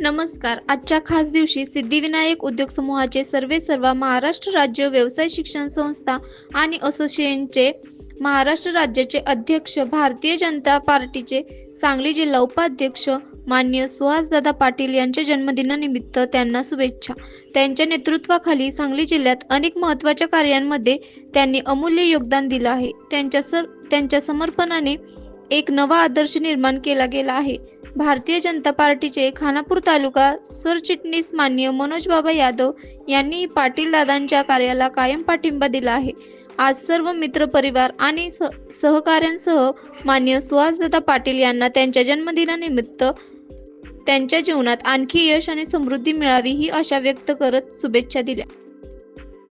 नमस्कार. आजच्या खास दिवशी सिद्धिविनायक उद्योग समूहाचे सर्वे सर्व महाराष्ट्र राज्य व्यवसाय शिक्षण संस्था आणि असोसिएशनचे महाराष्ट्र राज्याचे अध्यक्ष भारतीय जनता पार्टीचे सांगली जिल्हा उपाध्यक्ष मान्य सुहासदादा पाटील यांच्या जन्मदिनानिमित्त त्यांना शुभेच्छा. त्यांच्या नेतृत्वाखाली सांगली जिल्ह्यात अनेक महत्त्वाच्या कार्यांमध्ये त्यांनी अमूल्य योगदान दिलं आहे. त्यांच्या सर त्यांच्या समर्पणाने एक नवा आदर्श निर्माण केला गेला आहे. भारतीय जनता पार्टीचे खानापूर तालुका सरचिटणीस मान्य मनोज बाबा यादव यांनी पाटील दादांच्या कार्याला कायम पाठिंबा दिला आहे. आज सर्व मित्र परिवार आणि स सहकाऱ्यांसह मान्य सुहासदादा पाटील यांना त्यांच्या जन्मदिनानिमित्त त्यांच्या जीवनात आणखी यश आणि समृद्धी मिळावी ही आशा व्यक्त करत शुभेच्छा दिल्या.